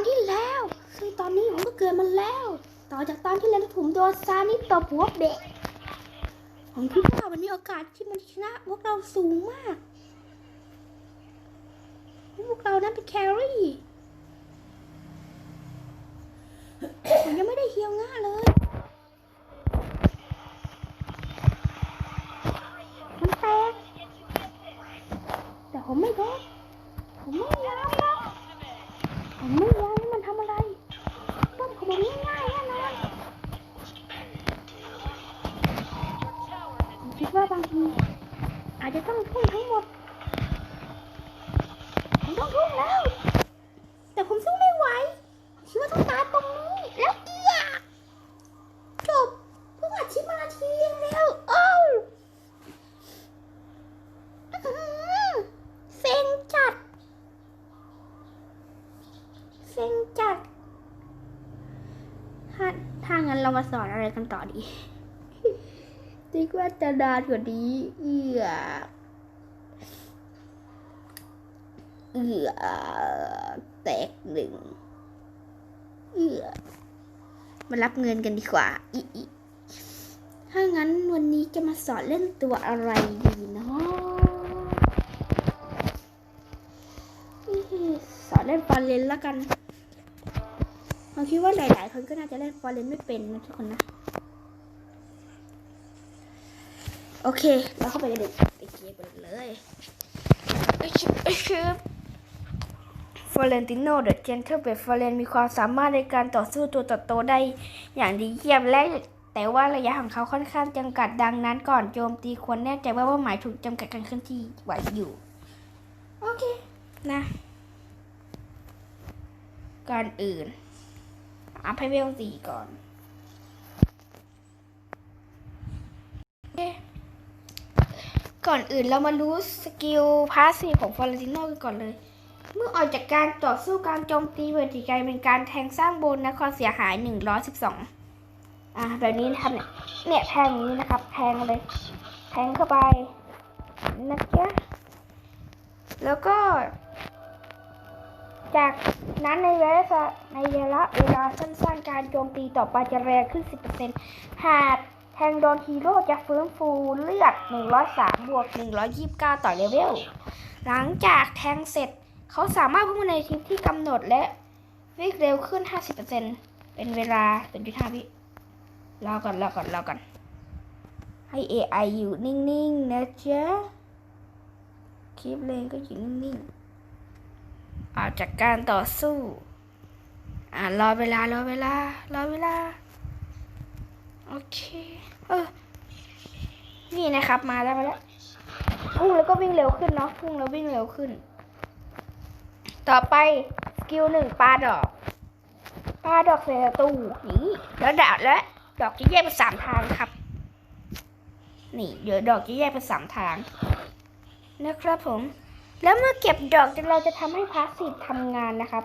อนที่แล้วซึ่งตอนนี้ผมก็เกิดมาแล้ว ต่อจากตอนที่แล้วที่ผมโดนซานิตบหัวเบะผมคิดว่ามันมีโอกาสที่มันชนะพวกเราสูงมากพวกเรานั้นเป็นแครี่ผมยังไม่ได้เฮียวง่าเลยมันแตกแต่ผมไม่โดนผมไม่ยอมนะผมไม่ยอมให้มันทำอะไรป้อมของผมง่ายๆแน่นอนผมคิดว่าบางที อาจจะต้องทุ่มทั้งหมด ผมต้องทุ่มแล้ว แต่ผมสู้ไม่ไหวคิดว่าต้องตายตรงนี้ แล้วเอียจบเพิ่งอัดคลิปมานาทีเดียวแล้วโอ้วอื้อหือเซ็งจัด เซ็งจัด ถ้าถ้างั้นเรามาสอนอะไร กันต่อดีดีกว่าจะนานกว่านี้เอือเอือแตกหนึ่งเอือมารับเงินกันดีกว่าอีอีถ้างั้นวันนี้จะมาสอนเล่นตัวอะไรดีเนาะสอนเล่นฟอร์เรนแล้วกัน ผมคิดว่าหลาย ๆ คนก็น่าจะเล่นฟอร์เรนไม่เป็นนะทุกคนนะ โอเคแล้วเข้าไปกันเลยไปเกียร์กันเลยไอชิบไอชิบฟอเรนติโนเดอะเจนเทอร์เบฟอเรนมีความสามารถในการต่อสู้ตัวต่อตัวได้อย่างดีเยี่ยมและแต่ว่าระยะของเขาค่อนข้างจำกัดดังนั้นก่อนโจมตีควรแน่ใจว่าเป้าหมายถูกจำกัดการเคลื่อนที่ไหวอยู่ โอเค นะก่อนอื่น อัพให้เวลสี่ก่อนโอเคก่อนอื่นเรามารู้สกิลพาสซีของฟอร์เรนติโนกันก่อนเลย เมื่อออกจากการต่อสู้การโจมตีเวทีไกลเป็นการแทงสร้างโบนนะความเสียหาย 112 อ่าแบบนี้นะครับเนี่ยเนี่ยแทงอย่างนี้นะครับ แทงเลย แทงเข้าไปนะจ๊ะแล้วก็ จากนั้นในเวลาในเวลาเวลาสั้นๆ การโจมตีต่อไปจะแรงขึ้น 10%หากแทงโดนฮีโร่จะฟื้นฟูเลือด 103 บวก 129 ต่อเลเวล หลังจากแทงเสร็จ เขาสามารถพุ่งในทิศที่กำหนดและวิ่งเร็วขึ้น 50%เป็นเวลา0.5วิรอก่อนรอก่อนรอก่อน ให้ AI อยู่นิ่ง ๆ นะจ๊ะ คลิปเลนก็อยู่นิ่ง ๆ ออกจากการต่อสู้ อ่ารอเวลารอเวลารอเวลา โอเค เออ นี่นะครับมาแล้วมาแล้วพุ่งแล้วก็วิ่งเร็วขึ้นเนาะพุ่งแล้ววิ่งเร็วขึ้น ต่อไปสกิลหนึ่งปลาดอกปลาดอกใส่ตูนี่แล้วดาบและดอกจะแยกเป็นสามทางครับ นี่ เดี๋ยวดอกจะแยกเป็นสามทางนะครับผม แล้วเมื่อเก็บดอกเราจะทำให้พาสซีฟทำงานนะครับ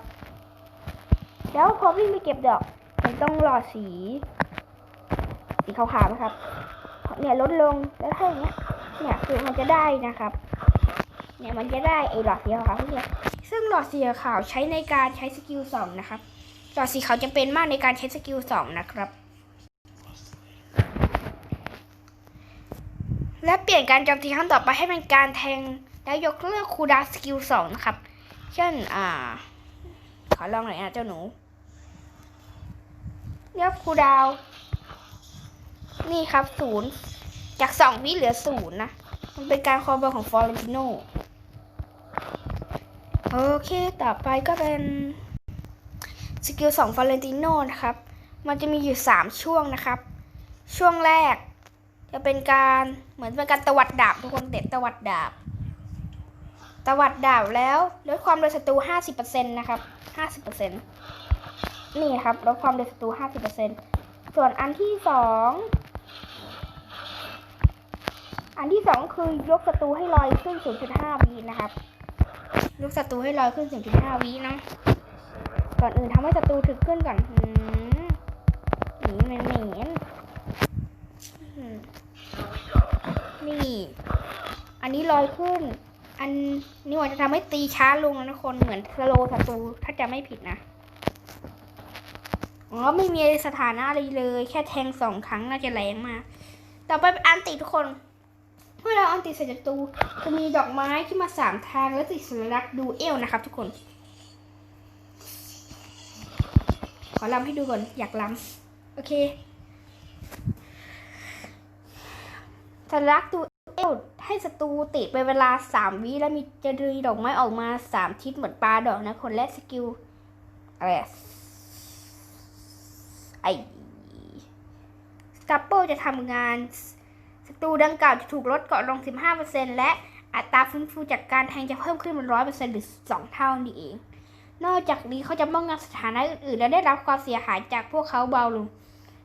แล้วพอวิ่งไปเก็บดอกมันต้องรอสี สีขาวๆนะครับ เนี่ยลดลงแล้วถ้าอย่างเงี้ยเนี่ยคือมันจะได้นะครับ เนี่ยมันจะได้ไอ้หลอดสีขาวพวกเนี่ยซึ่งหลอดสีขาวใช้ในการใช้สกิลสองนะครับหลอดสีขาวจะเป็นมากในการใช้สกิลสองนะครับ และเปลี่ยนการโจมตีครั้งต่อไปให้เป็นการแทง แล้วยกเลิกคูดาวสกิลสองนะครับ เช่น อ่า ขอลองหน่อยนะเจ้าหนูยกคูดาวน์นี่ครับศูนย์จากสองวิเหลือศูนย์นะ มันเป็นการคอมโบของฟอร์เรนติโนโอเค ต่อไปก็เป็นสกิลสองฟอร์เรนติโนนะครับ มันจะมีอยู่สามช่วงนะครับ ช่วงแรกจะเป็นการเหมือนเป็นการตวัดดาบทุกคนเด็ดตวัดดาบ ตวัดดาบแล้วลดความเร็วศัตรู50%นะครับ50%นี่ครับลดความเร็วศัตรู50%ส่วนอันที่สองอันที่สองคือยกศัตรูให้ลอยขึ้น 0.5วินะครับ ยกศัตรูให้ลอยขึ้น 0.5วินะก่อนอื่นทำให้ศัตรูถึกขึ้นก่อนหนีเหม็นเหม็นนี่ อันนี้ลอยขึ้น อันนี้ว่าจะทำให้ตีช้าลงนะทุกคน เหมือนสโลว์ศัตรูถ้าจะไม่ผิดนะอ๋อไม่มีสถานะอะไรเลย แค่แทงสองครั้งน่าจะแรงมาก ต่อไปเป็นอันติทุกคน เมื่อเราอันติใส่ศัตรูจะมีดอกไม้ขึ้นมาสามทางและติดสัญลักษณ์ดูเอลนะครับ ทุกคน ขอลำให้ดูก่อน อยากลำโอเคสัญลักษณ์ดู ให้ศัตรูติดไปเวลาสามวิแล้วมีจะรีดอกไม้ออกมาสามทิศเหมือนปลาดอกนะคนและสกิลอะไรไอสตัปเปิลจะทำงานศัตรูดังกล่าวจะถูกลดเกราะลง 15%และอัตราฟื้นฟูจากการแทงจะเพิ่มขึ้นเป็น100%หรือ 2 เท่านี่เอง นอกจากนี้เขาจะป้องกันสถานะอื่นๆ และได้รับความเสียหายจากพวกเขาเบาลง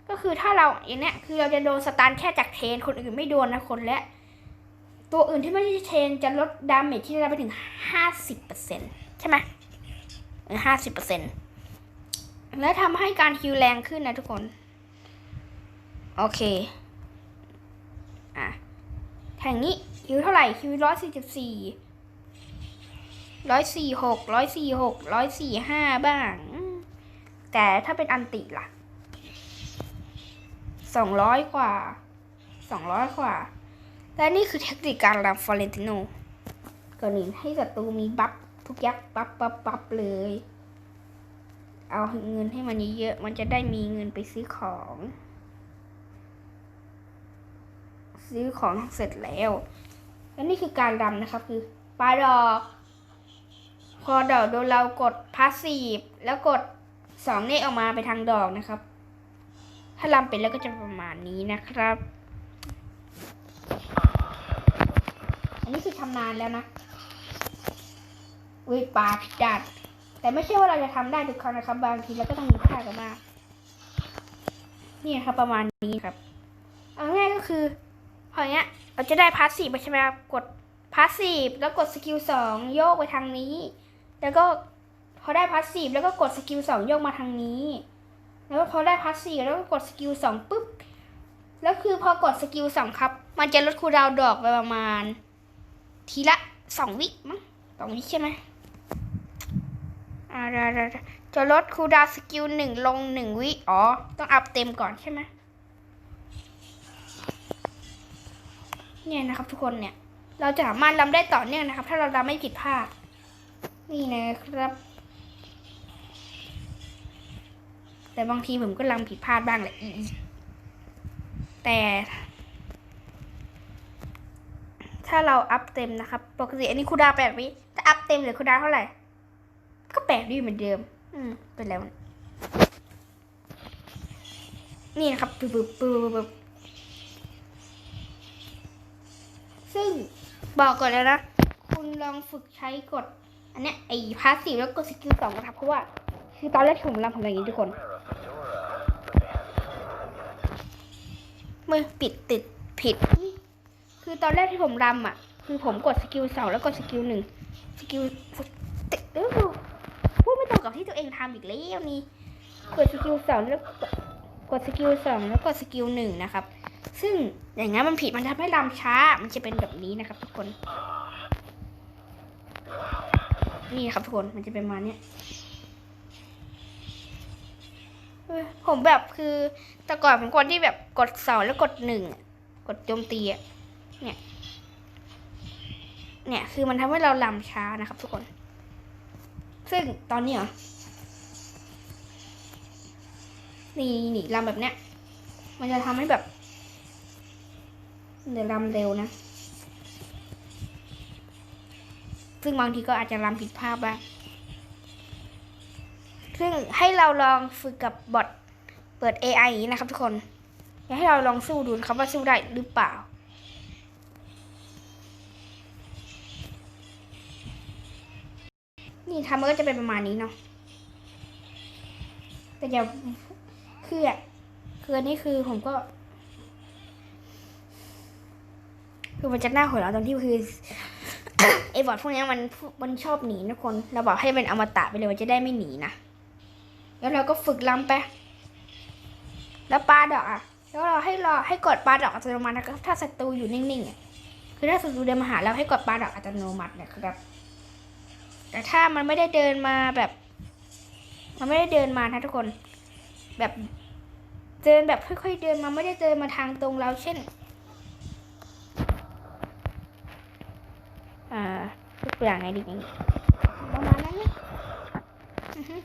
ก็คือถ้าเราอย่างเนี้ยคือเราจะโดนสตันแค่จากเทนคนอื่นไม่โดนนะคนและ ตัวอื่นที่ไม่ใช่เทนจะลดดาเมจที่ได้ไปถึง 50%ใช่ไหมเออ50%และทำให้การคิวแรงขึ้นนะทุกคน โอเค อะแทงนี้คิวเท่าไหร่คิวร้อยสี่สิบสี่ร้อยสี่หกร้อยสี่หกร้อยสี่ห้าบ้าง แต่ถ้าเป็นอันติล่ะสองร้อยกว่าสองร้อยกว่า และนี่คือเทคนิคการรับฟอเรนติโนก่อนหนึ่งให้ศัตรูมีบัฟทุกยักษ์บัฟบัฟบัฟเลย เอาเงินให้มันเยอะๆมันจะได้มีเงินไปซื้อของ ซื้อของเสร็จแล้ว และนี่คือการรำนะครับคือปลาดอกพอดอกโดนเรากดพาสซีฟแล้วกดสองเลขออกมาไปทางดอกนะครับ ถ้ารำเป็นแล้วก็จะประมาณนี้นะครับ อันนี้คือทำนานแล้วนะอุ้ยปลาจัด แต่ไม่ใช่ว่าเราจะทำได้ทุกครั้งนะครับ บางทีเราก็ต้องมีพลากันมางนี่ครับประมาณนี้ครับ เอาง่ายก็คือพออย่างเงี้ย เราจะได้พาสซีฟไปใช่ไหมครับ กดพาสซีฟแล้วกดสกิลสองโยกไปทางนี้ แล้วก็พอได้พาสซีฟแล้วก็กดสกิลสองโยกมาทางนี้ แล้วพอได้พาสซีฟแล้วก็กดสกิลสองปุ๊บ แล้วคือพอกดสกิลสองครับ มันจะลดคูดาวดอกไปประมาณ ทีละสองวิมั้งสองวิใช่ไหมอ่าได้ได้ได้จะลดคูลดาวสกิลหนึ่งลงหนึ่งวิ อ๋อ ต้องอัพเต็มก่อนใช่ไหมเนี่ยนะครับทุกคนเนี่ย เราจะสามารถรำได้ต่อเนื่องนะครับ ถ้าเรารำไม่ผิดพลาด นี่นะครับ แต่บางทีผมก็รำผิดพลาดบ้างแหละอีแต่ ถ้าเราอัพเต็มนะครับปกติอันนี้คูดาแปดวิถ้าอัพเต็มหรือคูดาเท่าไหร่ ก็แปดวิเหมือนเดิม อืมเป็นแล้ว นี่นะครับปึ๊บปึ๊บปึ๊บปึ๊บซึ่งบอกก่อนแล้วนะ คุณลองฝึกใช้กด อันเนี้ยไอ้พาสซีฟแล้วกดสกิลสองนะครับเพราะว่า คือตอนแรกที่ผมรำผมอย่างนี้ทุกคนมือปิดติดผิด คือตอนแรกที่ผมรำอะ คือผมกดสกิลสองแล้วกดสกิลหนึ่งสกิลติดเออพูดไม่ตรงกับที่ตัวเองทำอีกแล้วนี่กดสกิลสองแล้วกดสกิลสองแล้วกดสกิลหนึ่งนะครับ ซึ่งอย่างงั้นมันผิดมันทำให้รำช้า มันจะเป็นแบบนี้นะครับ ทุกคน นี่ครับทุกคนมันจะเป็นมาเนี้ยผมแบบคือแต่ก่อนผมคนที่แบบกดสองแล้วกดหนึ่งกดโจมตีอะ เนี่ย เนี่ยคือมันทำให้เราลำช้านะครับทุกคน ซึ่งตอนนี้เหรอ นี่นี่ลำแบบเนี้ย มันจะทำให้แบบ เดี๋ยวรำเร็วนะ ซึ่งบางทีก็อาจจะรำผิดพลาดบ้าง ซึ่งให้เราลองฝึกกับบอทเปิด AI อย่างนี้นะครับทุกคน อยากให้เราลองสู้ดูนะครับว่าสู้ได้หรือเปล่า นี่ทำมันก็จะเป็นประมาณนี้เนาะแต่อย่าคืออะคืออันนี้คือผมก็ คือมันจะหน่าหัวเราตรงที่คือไอ้บอทพวกนี้มันมันชอบหนีนะคน เราบอกให้เป็นอมตะไปเลยมันจะได้ไม่หนีนะแล้วเราก็ฝึกลำไป แล้วปลาดอกอะ แล้วเราให้รอให้กดปลาดอกอัตโนมัตินะครับถ้าศัตรูอยู่นิ่งๆอะคือถ้าศัตรูเดินมาหาเราให้กดปลาดอกอัตโนมัตินะครับ แต่ถ้ามันไม่ได้เดินมาแบบ มันไม่ได้เดินมานะทุกคน แบบเดินแบบค่อยๆเดินมาไม่ได้เดินมาทางตรงเราเช่นอ่ายกตัวอย่างไงดีอย่างนี้ประมาณนั้นนะอือฮึ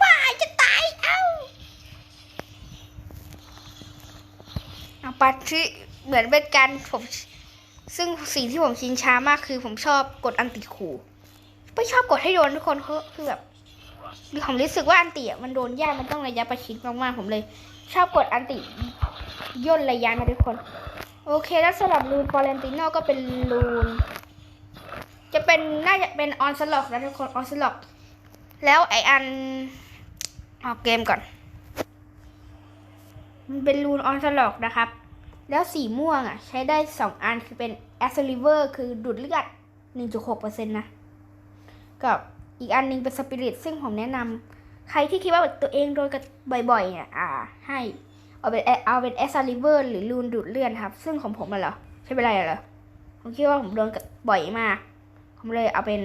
ว้ายจะตาย เอ้า เอาปาที่ เหมือนเป็นการผมซึ่งสิ่งที่ผมชินช้ามากคือผมชอบกดอันติขู่ไม่ชอบกดให้โดนทุกคนเขาคือแบบผมรู้สึกว่าอันติมันโดนยากมันต้องระยะประชิดมากๆผมเลย ชอบกดอันติย่นระยะนะทุกคน โอเคแล้วสำหรับลูนฟอเรนติโนก็เป็นลูนจะเป็นน่าจะเป็นออนสล็อกนะทุกคนออนสล็อกแล้วไออันออกเกมก่อน มันเป็นรูนออนสล็อกนะครับ แล้วสีม่วงอะ ใช้ได้สองอันคือเป็นแอสลิเวอร์คือดูดเลือด 1.6%นะ กับอีกอันหนึงเป็นสปิริตซึ่งผมแนะนำใครที่คิดว่าตัวเองโดนกันบ่อยๆเนี่ยอ่า ให้เอาเป็นเอาเป็นแอสลิเวอร์หรือรูนดูดเลือดครับ ซึ่งของผมอะเหรอใช่เป็นไรเหรอผมคิดว่าผมโดนกันบ่อยมาก ผมเลยเอาเป็น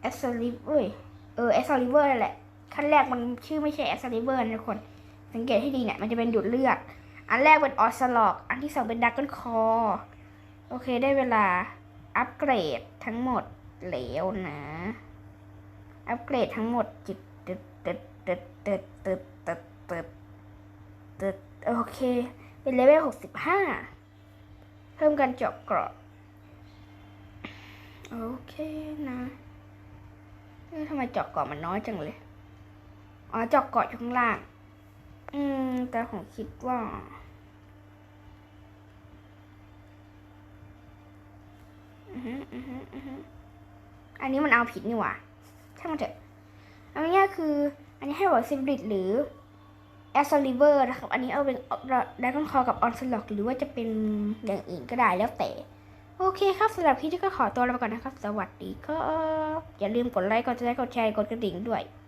แอสลิเวอร์เออแอสลิเวอร์นั่นแหละขั้นแรกมันชื่อไม่ใช่แอสลิเวอร์นะทุกคน สังเกตให้ดีเนี่ยมันจะเป็นดูดเลือด อันแรกเป็นออสลอก อันที่สองเป็นดักเกิลคอ โอเคได้เวลาอัปเกรดทั้งหมดแล้วนะ อัปเกรดทั้งหมดจิตตึดตึดตึดตึดตึดตึดตึดตึดโอเค เป็นเลเวลหกสิบห้าเพิ่มการเจาะเกราะโอเคนะทำไมเจาะเกราะมันน้อยจังเลย อ๋อเจาะเกราะอยู่ข้างล่าง อืม แต่ผมคิดว่า อันนี้มันเอาผิดนี่หว่าช่างมันเถอะอันนี้คือ อันนี้ให้บอกซิบริตหรือแอสซอลิเวอร์นะครับ อันนี้เอาเป็นดักอนคอกับออนสล็อกหรือว่าจะเป็นอย่างอื่นก็ได้แล้วแต่ โอเคครับสำหรับพี่ที่ก็ขอตัวลาไปก่อนนะครับ สวัสดีก็อย่าลืมกดไลค์ กดแชร์ กดแชร์ กดกระดิ่งด้วย